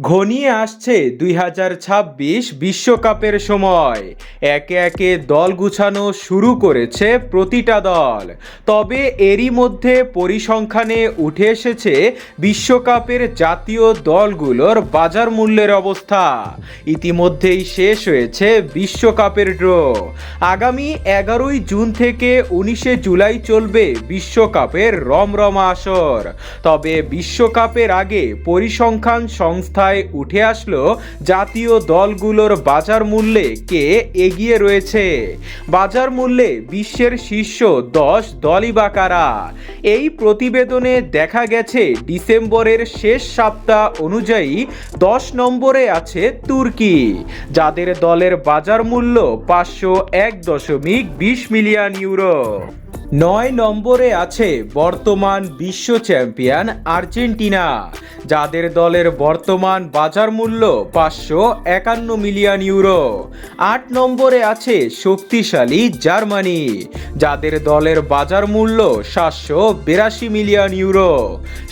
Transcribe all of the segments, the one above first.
ঘনিয়ে আসছে দুই হাজার ছাব্বিশ বিশ্বকাপের সময়। একে একে দল গুছানো শুরু করেছে প্রতিটা দল। তবে এরই মধ্যে পরিসংখ্যানে উঠে এসেছে বিশ্বকাপের জাতীয় দলগুলোর বাজার মূল্যের অবস্থা। ইতিমধ্যেই শেষ হয়েছে বিশ্বকাপের ড্র। আগামী এগারোই জুন থেকে উনিশে জুলাই চলবে বিশ্বকাপের রমরমা আসর। তবে বিশ্বকাপের আগে পরিসংখ্যান সংস্থায় উঠে আসলো জাতীয় দলগুলোর বাজার মূল্যে কে এগিয়ে রয়েছে। বাজার মূল্যে বিশ্বের শীর্ষ দশ দলই বা কারা? এই প্রতিবেদনে দেখা গেছে, ডিসেম্বরের শেষ সপ্তাহ অনুযায়ী দশ নম্বরে আছে তুর্কি, যাদের দলের বাজার মূল্য পাঁচশো এক দশমিক বিশ মিলিয়ন ইউরো। নয় নম্বরে আছে বর্তমান বিশ্ব চ্যাম্পিয়ন আর্জেন্টিনা, যাদের দলের বর্তমান বাজার মূল্য পাঁচশো একান্ন মিলিয়ন ইউরো। আট নম্বরে আছে শক্তিশালী জার্মানি, যাদের দলের বাজার মূল্য সাতশো বিরাশি মিলিয়ন ইউরো।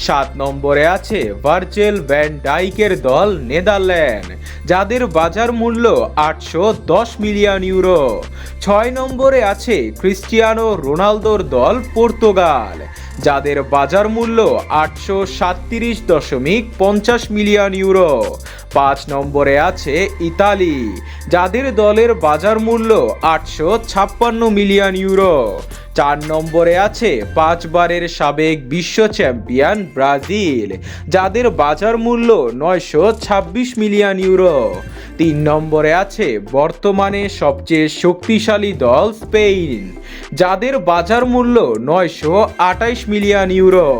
সাত নম্বরে আছে ভার্চেল ভ্যান ডাইকের দল নেদারল্যান্ড, যাদের বাজার মূল্য আটশো দশ মিলিয়ন ইউরো। ছয় নম্বরে আছে ক্রিস্টিয়ানো রোনালদোর দল পর্তুগাল, যাদের বাজার মূল্য আটশো সাতত্রিশ দশমিক পঞ্চাশ মিলিয়ন ইউরো। পাঁচ নম্বরে আছে ইতালি, যাদের দলের বাজার মূল্য আটশো ছাপ্পান্ন মিলিয়ন ইউরো। চার নম্বরে আছে পাঁচবারের সাবেক বিশ্ব চ্যাম্পিয়ন ব্রাজিল, যাদের বাজার মূল্য নয়শো ছাব্বিশ মিলিয়ন ইউরো। তিন নম্বরে আছে বর্তমানে সবচেয়ে শক্তিশালী দল স্পেন যাদের বাজার মূল্য নয়শো আটাইশ মিলিয়ন ইউরো।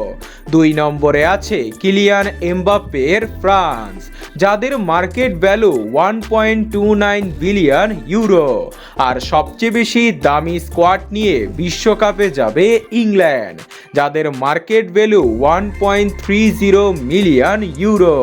দুই নম্বরে আছে কিলিয়ান এমবাপ্পের ফ্রান্স, যাদের market value one point two nine billion euro. আর সবচেয়ে বেশি দামি স্কোয়াড নিয়ে বিশ্বকাপে যাবে ইংল্যান্ড, যাদের market value one point three zero million euro.